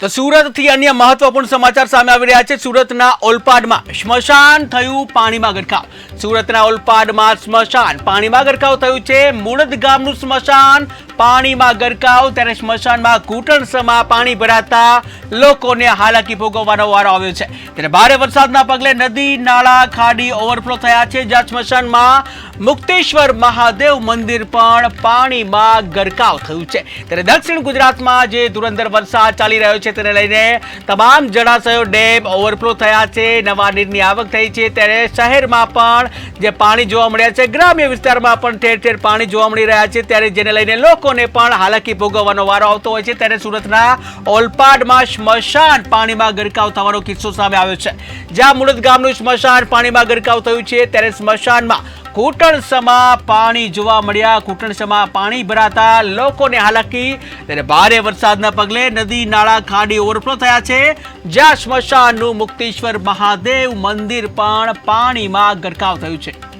તો સુરતથી અન્ય મહત્વપૂર્ણ સમાચાર સામે આવી રહ્યા છે. સુરતના ઓલપાડમાં સ્મશાન થયું પાણીમાં ગરકાવ. સુરતના ઓલપાડમાં સ્મશાન પાણીમાં ગરકાવ થયું છે. મુળદ ગામનું સ્મશાન પાણીમાં ગરકાવ, ત્યારે સ્મશાનમાં ઘૂંટણસમાં પાણી ભરાતા લોકોને હાલાકી ભોગવવાનો વારો આવ્યો છે. ત્યારે ભારે વરસાદના પગલે નદી, નાળા, ખાડી ઓવરફ્લો થયા છે, જ્યાં સ્મશાનમાં મુક્તેશ્વર મહાદેવ મંદિર પણ પાણીમાં ગરકાવ થયું છે. ત્યારે દક્ષિણ ગુજરાતમાં જે ધુરંધર વરસાદ ચાલી રહ્યો છે, તેને લઈને તમામ જળાશયો ડેમ ઓવરફ્લો થયા છે, નવા નીરની આવક થઈ છે, ત્યારે શહેરમાં પણ જે પાણી જોવા મળ્યા છે, ગ્રામ્ય વિસ્તારમાં પણ ઠેર ઠેર પાણી જોવા મળી રહ્યા છે, ત્યારે જેને લઈને લોકોને પણ હાલાકી ભોગવવાનો વારો આવતો હોય છે, ત્યારે સુરતના ઓલપાડમાં સ્મશાન પાણીમાં ગરકાવ થવાનો કિસ્સો સામે આવ્યો છે. જ્યાં મુરત ગામનું સ્મશાન પાણીમાં ગરકાવ થયું છે, ત્યારે સ્મશાનમાં ઘૂંટણસમાં પાણી જોવા મળ્યા. ઘૂંટણસમાં પાણી ભરાતા લોકોને હાલાકી, ત્યારે ભારે વરસાદના પગલે નદી, નાળા, ખાડી ઓવરફ્લો થયા છે. જ્યાં સ્મશાનનું મુક્તેશ્વર મહાદેવ મંદિર પણ પાણીમાં ગરકાવ થયું છે.